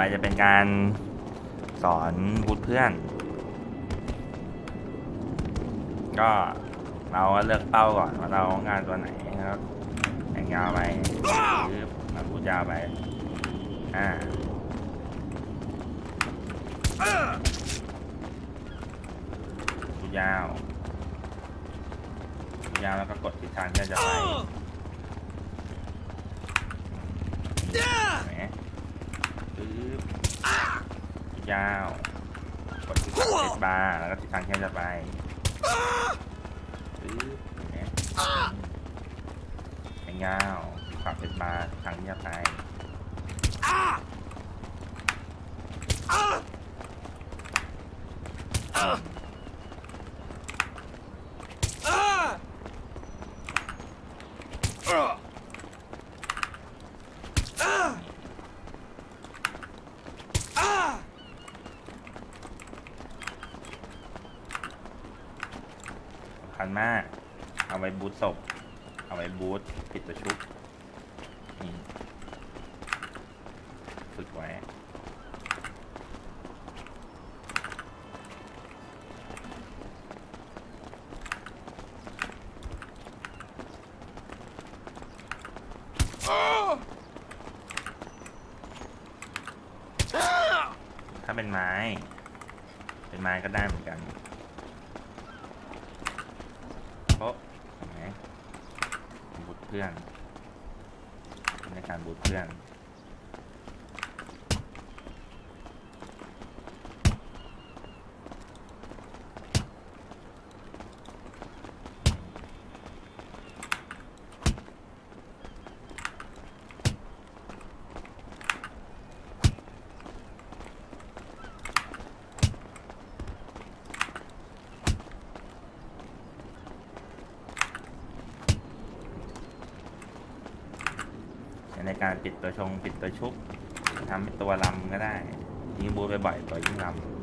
ไปจะเป็นการสอนบูทเพื่อน ก็เราก็เลือกเป้าก่อนว่าเรางารตัวไหนครับแข่งยาวไปหรือมาบูทยาวไป อ่าบูทยาวบูยาวแล้วก็กดทิศทางที่เราจะไป เห็นไหมปึ๊บ ยาวกดที่สเปซบาร์แล้วก็ทิศทางที่เราจะไปปึ๊บเห็นไหมแขงยาวปรับเป็นบาร์ทิศทางที่จะไปสำ คัญมาก เอาไว้บูทศพ เอาไว้บูทปิดตัวชุบนี่ฝึกไว้ถ้าเป็นไม้ เป็นไม้ก็ได้เหมือนกัน โป๊ะเห็นไหมบูทเพื่อนในการบูทเพื่อน ในการปิดตัวชงปิดตัวชุบทำเป็นตัวลำก็ได้ยิงบูไปบ่อยตัวยิ่งลำ